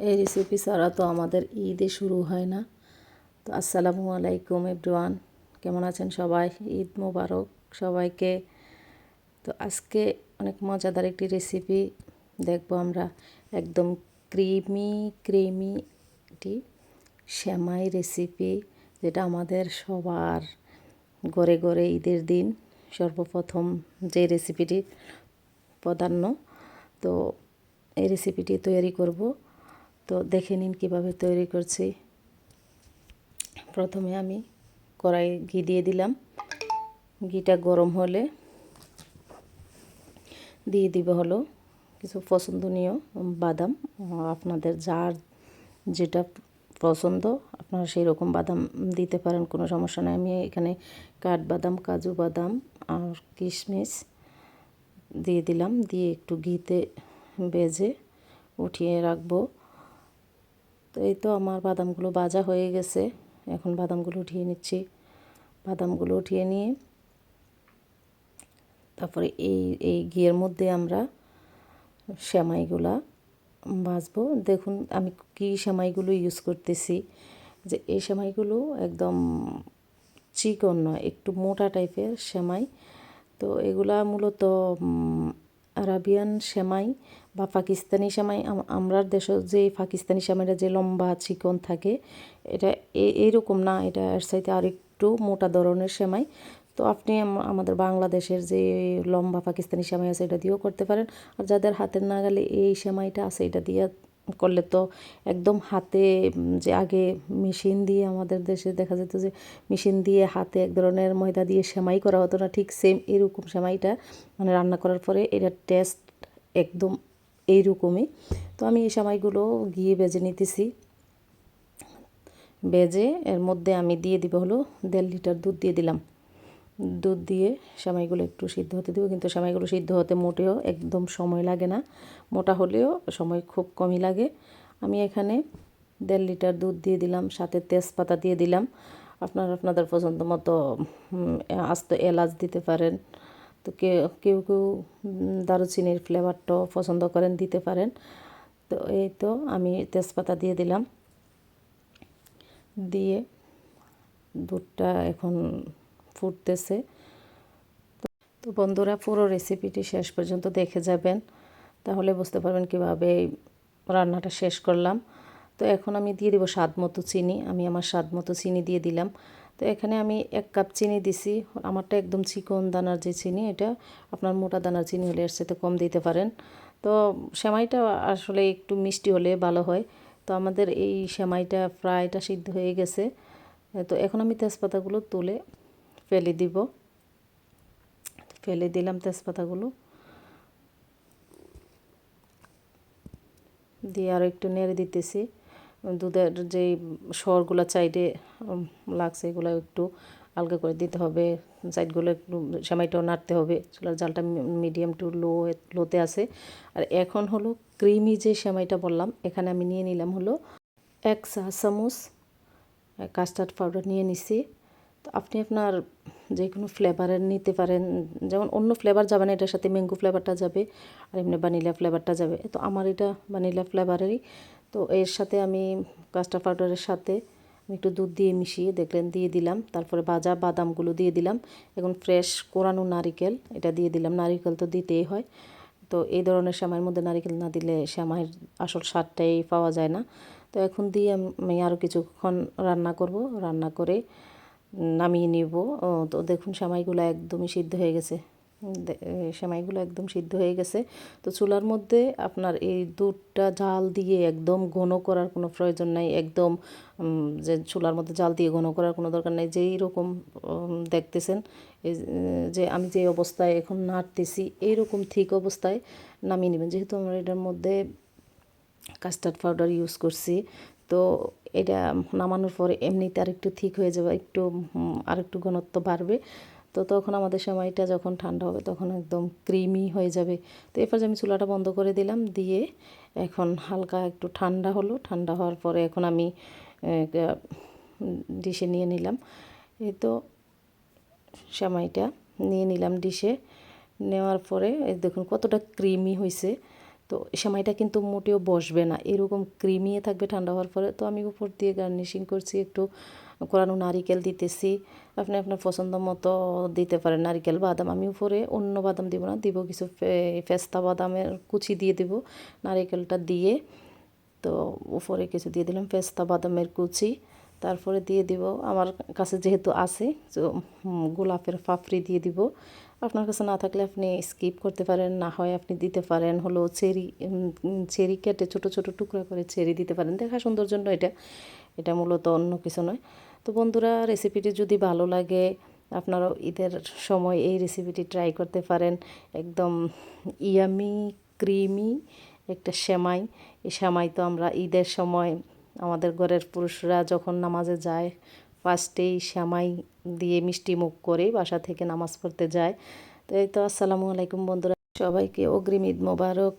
এই রেসিপি ছাড়া তো আমাদের ঈদে শুরু হয় না। তো আসসালামু আলাইকুম এভরিওয়ান কেমন আছেন সবাই? ঈদ মোবারক সবাইকে। তো আজকে অনেক মজাদার একটি রেসিপি দেখব আমরা। একদম ক্রিমি ক্রিমি একটি শ্যামাই রেসিপি যেটা আমাদের সবার গড়ে গড়ে ঈদের দিন সর্বপ্রথম যে রেসিপিটি প্রাধান্য তো এই রেসিপিটি তৈরি করব। তো দেখে নিন কীভাবে তৈরি করছি। প্রথমে আমি কড়াই ঘি দিয়ে দিলাম। ঘিটা গরম হলে দিয়ে দিব হলো কিছু পছন্দনীয় বাদাম। আপনাদের যার যেটা পছন্দ, আপনারা সেই রকম বাদাম দিতে পারেন, কোনো সমস্যা নেই। আমি এখানে কাঠবাদাম, কাজু বাদাম আর কিশমিশ দিয়ে দিলাম। দিয়ে একটু ঘিতে বেজে উঠিয়ে রাখব। তো এই তো আমার বাদামগুলো ভাজা হয়ে গেছে। এখন বাদামগুলো উঠিয়ে নিচ্ছি। বাদামগুলো উঠিয়ে নিয়ে তারপরে এই এই ঘিয়ের মধ্যে আমরা সেমাইগুলা ভাজবো। দেখুন আমি কী সেমাইগুলো ইউজ করতেছি। যে এই সেমাইগুলো একদম চিকন নয়, একটু মোটা টাইপের সেমাই। তো এগুলা মূলত আরাবিয়ান সেমাই বা পাকিস্তানি সেমাই আমরার দেশে যে পাকিস্তানি সেমাইটা যে লম্বা চিকন থাকে, এটা এইরকম না, এটা এর সাইতে আর একটু মোটা ধরনের সেমাই। তো আপনি আমাদের বাংলাদেশের যে লম্বা পাকিস্তানি সেমাই আছে, এটা দিয়েও করতে পারেন। আর যাদের হাতের নাগালে এই সেমাইটা আছে, এটা দিয়ে করলে তো একদম হাতে যে আগে মেশিন দিয়ে আমাদের দেশে দেখা যেত যে মেশিন দিয়ে হাতে এক ধরনের ময়দা দিয়ে সেমাই করা হতো না, ঠিক সেম এরকম সেমাইটা মানে রান্না করার পরে এটার টেস্ট একদম এইরকমই। তো আমি এই সেমাইগুলো গিয়ে বেজে নিতেছি। বেজে এর মধ্যে আমি দিয়ে দিব হলো দেড় লিটার দুধ দিয়ে দিলাম। দুধ দিয়ে সেমাইগুলো একটু সিদ্ধ হতে দেবো, কিন্তু সেমাইগুলো সিদ্ধ হতে মোটেও একদম সময় লাগে না। মোটা হলেও সময় খুব কমই লাগে। আমি এখানে দেড় লিটার দুধ দিয়ে দিলাম, সাথে তেজপাতা দিয়ে দিলাম। আপনার আপনাদের পছন্দ মতো আস্ত এলাচ দিতে পারেন। তো কেউ কেউ কেউ দারুচিনির ফ্লেভারটাও পছন্দ করেন, দিতে পারেন। তো এই তো আমি তেজপাতা দিয়ে দিলাম। দিয়ে দুধটা এখন ফুটতেছে। তো বন্ধুরা পুরো রেসিপিটি শেষ পর্যন্ত দেখে যাবেন। তাহলে বুঝতে পারবেন কীভাবে রান্নাটা শেষ করলাম। তো এখন আমি দিয়ে দিব স্বাদ মতো চিনি। আমি আমার স্বাদ মতো চিনি দিয়ে দিলাম। তো এখানে আমি এক কাপ চিনি দিছি। আমারটা একদম চিকন দানার যে চিনি, এটা আপনার মোটা দানার চিনি হলে এর সাথে কম দিতে পারেন। তো সেমাইটা আসলে একটু মিষ্টি হলে ভালো হয়। তো আমাদের এই সেমাইটা ফ্রাইটা সিদ্ধ হয়ে গেছে। তো এখন আমি তেজপাতাগুলো তুলে ফেলে দিব। ফেলে দিলাম তেজপাতাগুলো। দিয়ে আরও একটু নেড়ে দিতেছি। দুধের যেই সরগুলো চাইডে লাগছে এগুলো একটু আলগা করে দিতে হবে। সাইডগুলো একটু সেমাইটাও নাড়তে হবে। চুলার জালটা মিডিয়াম টু লো, লোতে আছে। আর এখন হলো ক্রিমি যে সেমাইটা বললাম, এখানে আমি নিয়ে নিলাম হলো এক চা চামচ কাস্টার্ড পাউডার নিয়ে নিছি। আপনি আপনার যে কোনো ফ্লেভারের নিতে পারেন। যেমন অন্য ফ্লেভার যাবে না, এটার সাথে ম্যাঙ্গো ফ্লেভারটা যাবে, আর এমনি ভ্যানিলা ফ্লেভারটা যাবে। তো আমার এটা ভ্যানিলা ফ্লেভারেরই তো এর সাথে আমি কাস্টার্ড পাউডারের সাথে আমি একটু দুধ দিয়ে মিশিয়ে দেখলেন, দিয়ে দিলাম। তারপরে ভাজা বাদামগুলো দিয়ে দিলাম। এখন ফ্রেশ কোরানো নারিকেল, এটা দিয়ে দিলাম। নারিকেল তো দিতেই হয়। তো এই ধরনের শ্যামাইয়ের মধ্যে নারিকেল না দিলে শ্যামাইয়ের আসল স্বাদটাই পাওয়া যায় না। তো এখন দিয়ে আমি আরও কিছুক্ষণ রান্না করব। রান্না করে নামিয়ে নিব। তো দেখুন সেমাইগুলো একদমই সিদ্ধ হয়ে গেছে। সেমাইগুলো একদম সিদ্ধ হয়ে গেছে। তো চুলার মধ্যে আপনার এই দুধটা জাল দিয়ে একদম ঘন করার কোনো প্রয়োজন নাই। একদম যে চুলার মধ্যে জাল দিয়ে ঘন করার কোনো দরকার নেই। যেই রকম দেখতেছেন যে আমি যে অবস্থায় এখন নাড়তেছি, এইরকম ঠিক অবস্থায় নামিয়ে নেবেন। যেহেতু আমরা এটার মধ্যে কাস্টার্ড পাউডার ইউজ করছি, তো এটা নামানোর পরে এমনিতে আর একটু ঠিক হয়ে যাবে, একটু আর একটু ঘনত্ব বাড়বে। তো তখন আমাদের সময়টা যখন ঠান্ডা হবে তখন একদম ক্রিমি হয়ে যাবে। তো এরপর আমি চুলাটা বন্ধ করে দিলাম, দিয়ে এখন হালকা একটু ঠান্ডা হলো। ঠান্ডা হওয়ার পরে এখন আমি ডিশে নিয়ে নিলাম। এই তো সেমাইটা নিয়ে নিলাম ডিশে। নেওয়ার পরে দেখুন কতটা ক্রিমি হয়েছে তো সেমাইটা কিন্তু মোটেও বসবে না। এরকম ক্রিমিয়ে থাকবে ঠান্ডা হওয়ার পরে। তো আমি উপর দিয়ে গার্নিশিং করছি, একটু কোরানো নারিকেল দিতেছি। আপনি আপনার পছন্দ মতো দিতে পারেন, নারিকেল, বাদাম। আমি উপরে অন্য বাদাম দিব না, দিব কিছু ফেস্তা বাদামের কুচি দিয়ে দিব নারিকেলটা দিয়ে। তো উপরে কিছু দিয়ে দিলাম পেস্তা বাদামের কুচি। তারপরে দিয়ে দিব। আমার কাছে যেহেতু আছে, তো গোলাপের পাপড়ি দিয়ে দিব। আপনার কাছে না থাকলে আপনি স্কিপ করতে পারেন, না হয় আপনি দিতে পারেন। হলো চেরি চেরি কেটে ছোট ছোট টুকরা করে চেরি দিতে পারেন। দেখা সুন্দর জন্য এটা এটা মূলত অন্য কিছু নয়। তো বন্ধুরা রেসিপিটি যদি ভালো লাগে, আপনারাও ঈদের সময় এই রেসিপিটি ট্রাই করতে পারেন। একদম ইয়ামি ক্রিমি একটা সেমাই। এই সেমাই তো আমরা ঈদের সময় আমাদের ঘরের পুরুষরা যখন নামাজে যায় ফার্স্টেই শ্যামাই দিয়ে মিষ্টি মুখ করে বাসা থেকে নামাজ পড়তে যায়। তো এই তো আসসালামু আলাইকুম বন্ধুরা, সবাইকে অগ্রিম ঈদ মোবারক।